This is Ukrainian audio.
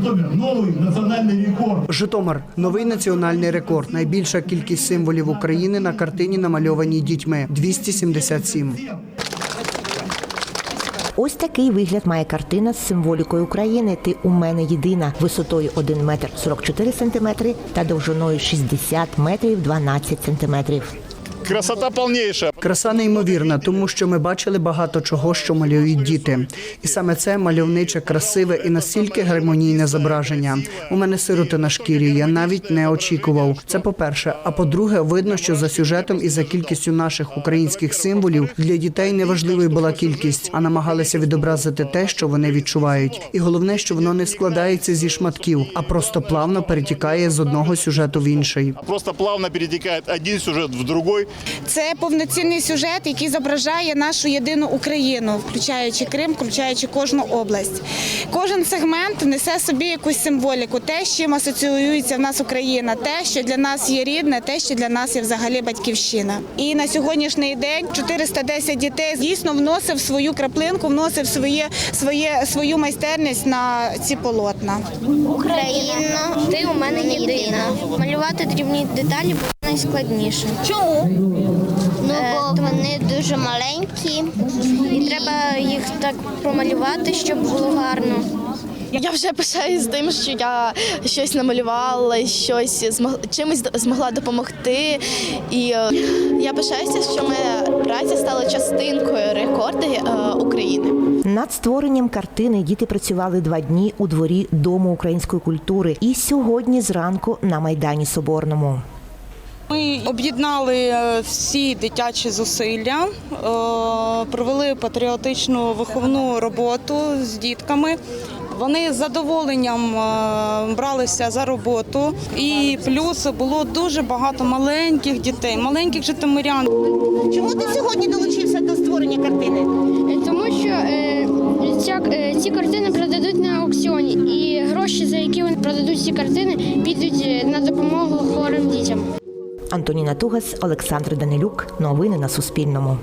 Житомир новый национальный рекорд. Житомир новий національний рекорд. Найбільша кількість символів України на картині намальованій дітьми 277. Ось такий вигляд має картина з символікою України. Ти у мене єдина висотою 1 метр 44 сантиметри та довжиною 60 метрів 12 сантиметрів. Красота полнейшая. Краса неймовірна, тому що ми бачили багато чого, що малюють діти. І саме це мальовниче, красиве і настільки гармонійне зображення. У мене сироти на шкірі. Я навіть не очікував. Це по-перше. А по-друге, видно, що за сюжетом і за кількістю наших українських символів для дітей не важливою була кількість, а намагалися відобразити те, що вони відчувають. І головне, що воно не складається зі шматків, а просто плавно перетікає з одного сюжету в інший. Просто плавно перетекает один сюжет в другой. Це повноцінний сюжет, який зображає нашу єдину Україну, включаючи Крим, включаючи кожну область. Кожен сегмент несе собі якусь символіку, те, з чим асоціюється в нас Україна, те, що для нас є рідне, те, що для нас є взагалі батьківщина. І на сьогоднішній день 410 дітей дійсно вносив свою краплинку, вносив своє, своє, свою майстерність на ці полотна. Україна, ти у мене єдина. Малювати дрібні деталі найскладніше. Чому? Ну, бо вони дуже маленькі, і треба їх так промалювати, щоб було гарно. Я вже пишаюсь тим, що я щось намалювала, щось змог- чимось змогла допомогти. І е, я пишаюся, що моя праця стала частинкою рекорду е, України. Над створенням картини діти працювали два дні у дворі Дому української культури і сьогодні зранку на Майдані Соборному. Ми об'єднали е, всі дитячі зусилля, е, провели патріотичну виховну роботу з дітками. Вони з задоволенням е, бралися за роботу, і плюс було дуже багато маленьких дітей, маленьких житомирян. Чому ти сьогодні долучився до створення картини? Тому що ця, ці картини продадуть на аукціоні, і гроші, за які вони продадуть ці картини, підуть на допомогу хворим дітям. Антоніна Тугас, Олександр Данилюк. Новини на Суспільному.